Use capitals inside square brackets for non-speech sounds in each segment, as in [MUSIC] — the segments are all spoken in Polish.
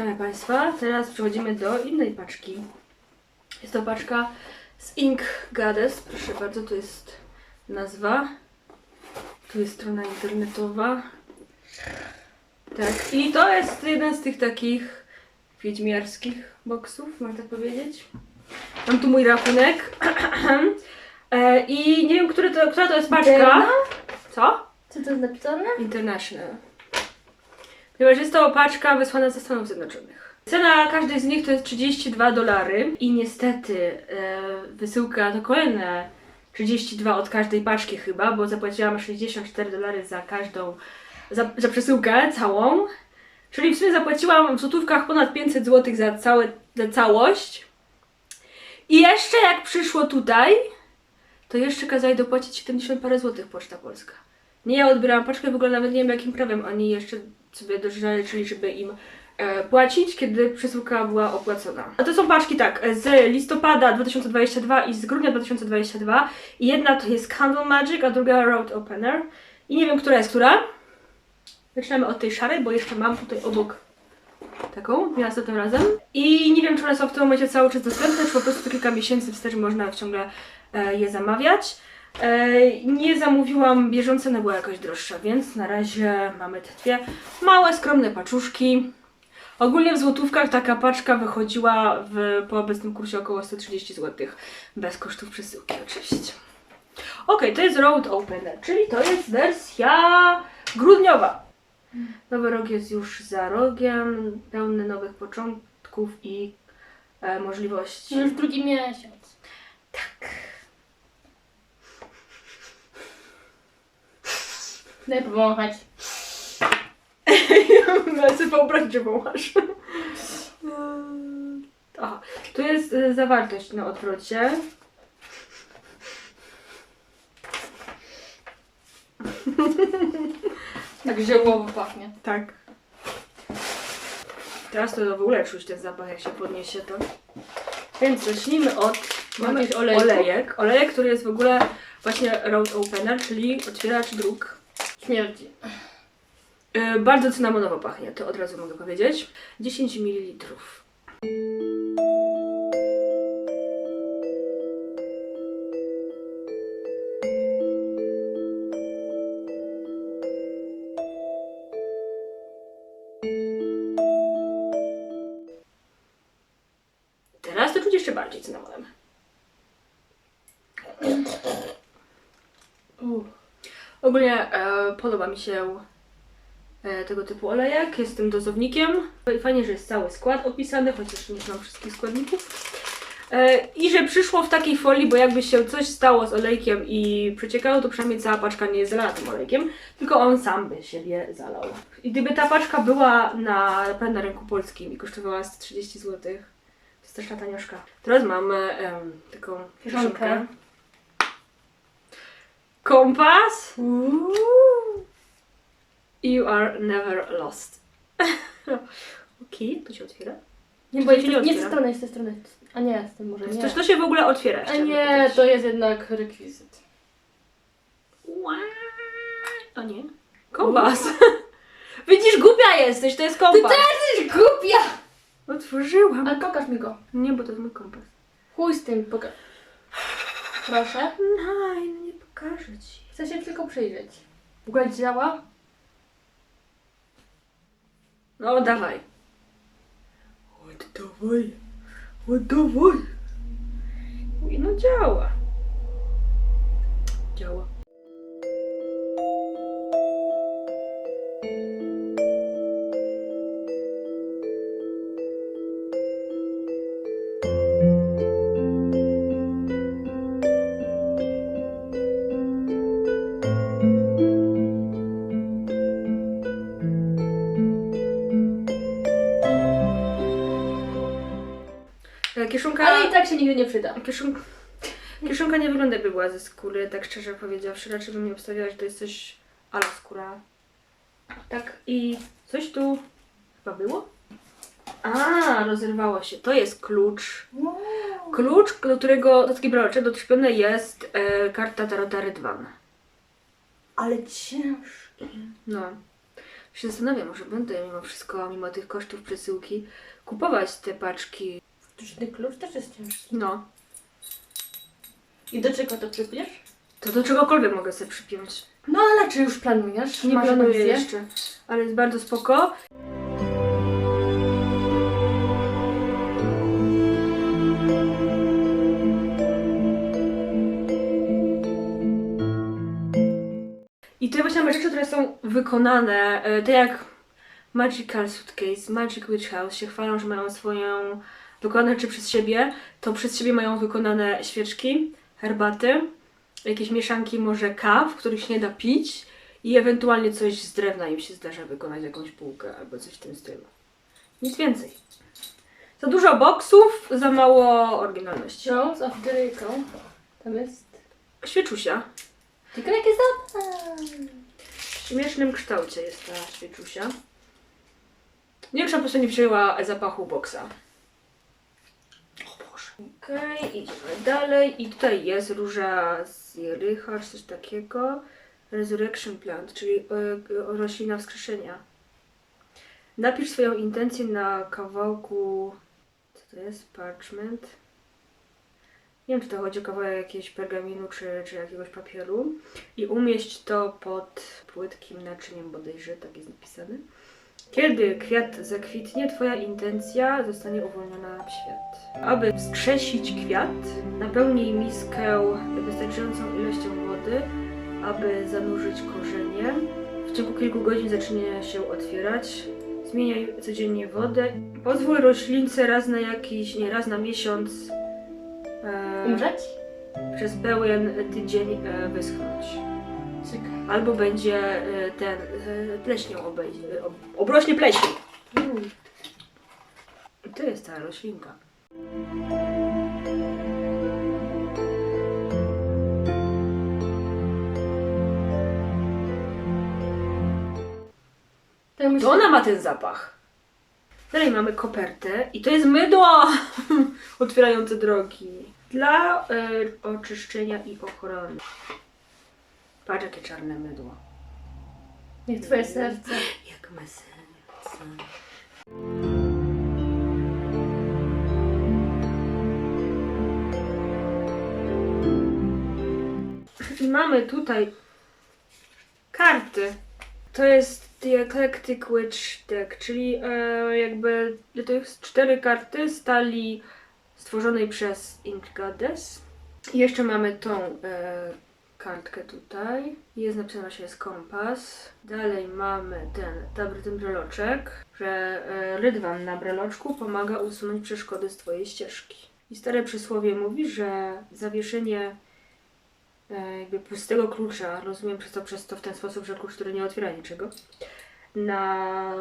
Witamy Państwa. Teraz przechodzimy do innej paczki. Jest to paczka z Ink Goddess. Proszę bardzo, tu jest nazwa. Tu jest strona internetowa. Tak, i to jest jeden z tych takich wiedźmiarskich boksów, można tak powiedzieć. Mam tu mój rachunek. [CLEARS THROAT] E, I nie wiem, który to, która to jest paczka. Co? Co to jest napisane? International. Ponieważ jest to paczka wysłana ze Stanów Zjednoczonych. Cena każdej z nich to jest 32 dolary i niestety e, wysyłka to kolejne 32 od każdej paczki chyba, bo zapłaciłam 64 dolary za każdą, za, za przesyłkę całą. Czyli w sumie zapłaciłam w złotówkach ponad 500 zł za, całe, za całość. I jeszcze jak przyszło tutaj, to jeszcze kazali dopłacić 70 parę złotych Poczta Polska. Nie ja odbierałam paczkę, w ogóle nawet nie wiem jakim prawem oni jeszcze sobie dożyczyli, żeby im e, płacić, kiedy przesyłka była opłacona. A to są paczki tak, z listopada 2022 i z grudnia 2022 i jedna to jest Candle Magic, a druga Road Opener. I nie wiem, która jest która. Zaczynamy od tej szarej, bo jeszcze mam tutaj obok taką, miała tym razem. I nie wiem, czy one są w tym momencie cały czas dostępne, czy po prostu kilka miesięcy wstecz można ciągle e, je zamawiać. E, nie zamówiłam bieżące, ona była jakoś droższa, więc na razie mamy te dwie małe, skromne paczuszki. Ogólnie w złotówkach taka paczka wychodziła w, po obecnym kursie około 130 zł. Bez kosztów przesyłki oczywiście. Ok, to jest Road Opener, czyli to jest wersja grudniowa. Nowy rok jest już za rogiem, pełny nowych początków i e, możliwości. Już drugi miesiąc. Daj powąchać. Ale sobie wyobrazić, że wąchasz. Aha, tu jest y, zawartość na odwrocie. Tak ziołowo pachnie. Tak. Teraz to w ogóle czuć ten zapach, jak się podniesie to. Więc zacznijmy od mamy olejków? olejek. Olejek, który jest w ogóle właśnie road opener, czyli otwieracz dróg. Śmierdzi. Yy, bardzo cynamonowo pachnie, to od razu mogę powiedzieć. 10 ml. Ogólnie e, podoba mi się e, tego typu olejek. Jest tym dozownikiem. I Fajnie, że jest cały skład opisany, chociaż nie znam wszystkich składników. E, I że przyszło w takiej folii, bo jakby się coś stało z olejkiem i przeciekało, to przynajmniej cała paczka nie jest zalana tym olejkiem, tylko on sam by siebie zalał. I gdyby ta paczka była na, na rynku polskim i kosztowała 130 zł, to jest też tanioszka. Teraz mamy em, taką Kieszonkę. Kompas. You are never lost. [LAUGHS] Okej, to się otwiera. Nie, bo to jest, się nie nie z tej otwiera? strony, jest z tej strony. A nie, z tym może nie. to, to się w ogóle otwiera. A chciałabym nie, powiedzieć. to jest jednak rekwizyt. Ła- O nie. Kompas. [LAUGHS] Widzisz, głupia jesteś, to jest kompas. Jesteś głupia! Otworzyłam. Ale pokaż mi go. Nie, bo to jest mój kompas. Chuj z tym, pokaż. Proszę. No pokażę ci. Chcę się tylko przyjrzeć. W ogóle działa? No, dawaj. Oddawaj. Oddawaj. No działa. Działa. Kieszonka... Ale i tak się nigdy nie przyda. Kieszonka, kieszonka nie wygląda jakby była ze skóry, tak szczerze powiedziawszy. Raczej bym nie obstawiała, że to jest coś ala skóra. Tak i coś tu chyba było? A, rozerwało się. To jest klucz. Klucz, do którego, do takiej braloczek doczepiony jest e, karta Tarota Rydwan. Ale ciężki. No. się zastanawiam, może będę mimo wszystko, mimo tych kosztów przesyłki, kupować te paczki. Sztuczny klucz też jest ciężki. No, I do czego to przypiesz? to do czegokolwiek mogę sobie przypiąć. No ale czy już planujesz? Nie Masz planuję wizję? jeszcze, ale jest bardzo spoko. I to właśnie mamy rzeczy, które są wykonane, e, tak jak Magical Suitcase, Magic Witch House się chwalą, że mają swoją wykonane rzeczy przez siebie, to przez siebie mają wykonane świeczki, herbaty, jakieś mieszanki może kaw, których się nie da pić i ewentualnie coś z drewna im się zdarza wykonać, jakąś półkę albo coś w tym stylu. Nic więcej. Za dużo boksów, za mało oryginalności. Jones of Jericho. Tam jest. Świeczusia. Tylko jakie za... W śmiesznym kształcie jest ta świeczusia. Czy po prostu nie wzięła zapachu boksa. Okej, idziemy dalej. I tutaj jest róża z Jericha, coś takiego. Resurrection Plant, czyli e, roślina wskrzeszenia. Napisz swoją intencję na kawałku. Co to jest? Parchment. Nie wiem, czy to chodzi o kawałek jakiegoś pergaminu, czy, czy jakiegoś papieru. I umieść to pod płytkim naczyniem bodajże, tak jest napisane. Kiedy kwiat zakwitnie, Twoja intencja zostanie uwolniona w świat. Aby wskrzesić kwiat, napełnij miskę wystarczającą ilością wody, aby zanurzyć korzenie. W ciągu kilku godzin zacznie się otwierać. Zmieniaj codziennie wodę. Pozwól roślince raz na jakiś, nie raz na miesiąc e, Umrzeć? przez pełen tydzień e, wyschnąć. Albo będzie e, ten e, pleśnią obejdzie, ob, obrośnie pleśnią. Mm. To jest ta roślinka. Tak myślę, To ona ma ten zapach. Dalej mamy kopertę i to jest mydło [LAUGHS] otwierające drogi dla e, oczyszczenia i ochrony. Patrz jakie czarne mydło. Niech twoje serce. Jak ma serce. I mamy tutaj karty. To jest The Eclectic Witch Deck, czyli e, jakby to jest cztery karty stali stworzonej przez Ink Goddess. I jeszcze mamy tą e, kartkę tutaj. Jest napisane, że jest kompas. Dalej mamy ten, dobry ten breloczek, że e, rydwan na breloczku pomaga usunąć przeszkody z twojej ścieżki. I stare przysłowie mówi, że zawieszenie e, jakby pustego klucza, rozumiem przez to, przez to w ten sposób, że klucz, który nie otwiera niczego, na,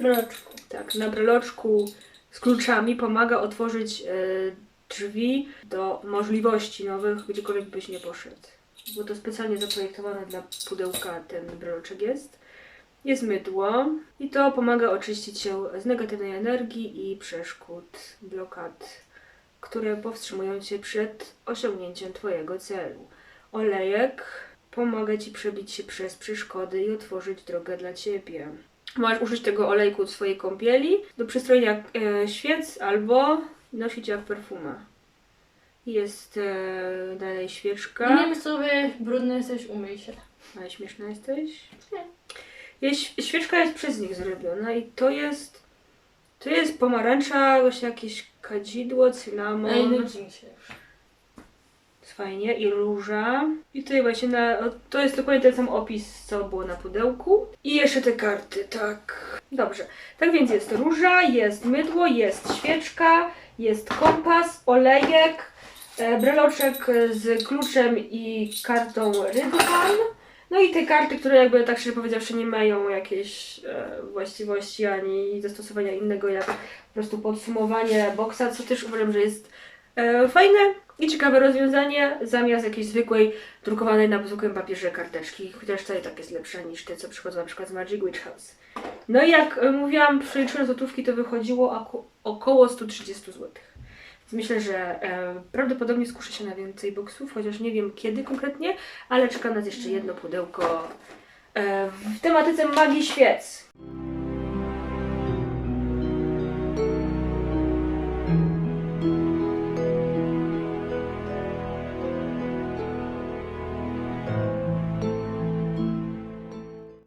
e, Roczku. tak, na breloczku z kluczami pomaga otworzyć drzwi do możliwości nowych, gdziekolwiek byś nie poszedł. Bo to specjalnie zaprojektowane dla pudełka ten breloczek jest. Jest mydło i to pomaga oczyścić się z negatywnej energii i przeszkód, blokad, które powstrzymują cię przed osiągnięciem twojego celu. Olejek pomaga ci przebić się przez przeszkody i otworzyć drogę dla ciebie. Możesz użyć tego olejku w swojej kąpieli do przystrojenia e, świec albo nosić jak perfumę. Jest e, dalej świeczka. Innymi słowy, brudny jesteś, umyj się. Ale śmieszna jesteś? Nie. Jest, świeczka jest przez nich zrobiona i to jest to jest pomarańcza, właśnie jakieś kadzidło, Ej, cynamon. nudzi mi się już. Jest fajnie. I róża. I tutaj właśnie na, o, to jest dokładnie ten sam opis, co było na pudełku. I jeszcze te karty, tak. Dobrze. Tak więc jest róża, jest mydło, jest świeczka, jest kompas, olejek, breloczek z kluczem i kartą rydwan. No i te karty, które jakby tak szczerze powiedziawszy nie mają jakiejś e, właściwości ani zastosowania innego jak po prostu podsumowanie boksa, co też uważam, że jest e, fajne i ciekawe rozwiązanie zamiast jakiejś zwykłej drukowanej na zwykłym papierze karteczki, chociaż to i tak jest lepsza niż te, co przychodzą na przykład z Magic Witch House. No i jak e, mówiłam, przeliczyłem złotówki, to wychodziło oko- około 130 zł. Myślę, że e, prawdopodobnie skuszę się na więcej boksów, chociaż nie wiem kiedy konkretnie, ale czeka nas jeszcze jedno pudełko e, w tematyce magii świec.